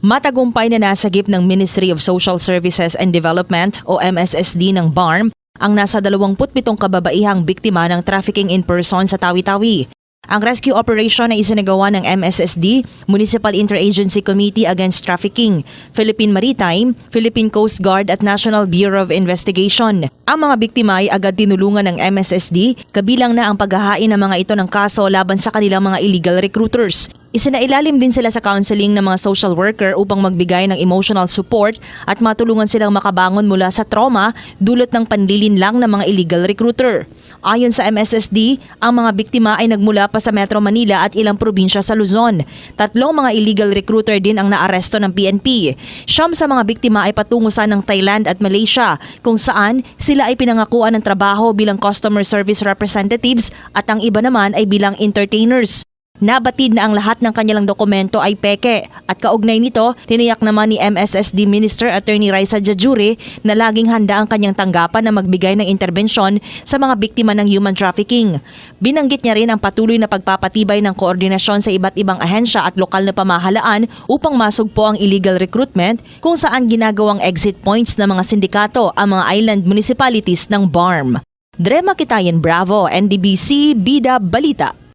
Matagumpay na nasagip ng Ministry of Social Services and Development o MSSD ng BARM ang nasa 27 kababaihang biktima ng trafficking in person sa Tawi-Tawi. Ang rescue operation ay isinagawa ng MSSD, Municipal Interagency Committee Against Trafficking, Philippine Maritime, Philippine Coast Guard at National Bureau of Investigation. Ang mga biktima ay agad tinulungan ng MSSD, kabilang na ang paghahain ng mga ito ng kaso laban sa kanilang mga illegal recruiters. Isinailalim din sila sa counseling ng mga social worker upang magbigay ng emotional support at matulungan silang makabangon mula sa trauma dulot ng panlilin lang ng mga illegal recruiter. Ayon sa MSSD, ang mga biktima ay nagmula pa sa Metro Manila at ilang probinsya sa Luzon. Tatlong mga illegal recruiter din ang naaresto ng PNP. Siyam sa mga biktima ay patungo sa ng Thailand at Malaysia kung saan sila ay pinangakuan ng trabaho bilang customer service representatives at ang iba naman ay bilang entertainers. Nabatid na ang lahat ng kanilang dokumento ay peke at kaugnay nito, tiniyak naman ni MSSD Minister Attorney Raisa Jajuri na laging handa ang kanyang tanggapan na magbigay ng interbensyon sa mga biktima ng human trafficking. Binanggit niya rin ang patuloy na pagpapatibay ng koordinasyon sa iba't ibang ahensya at lokal na pamahalaan upang masugpo ang illegal recruitment kung saan ginagawang exit points ng mga sindikato ang mga island municipalities ng BARM. Drema Kitayan Bravo, NDBC, Bida, Balita.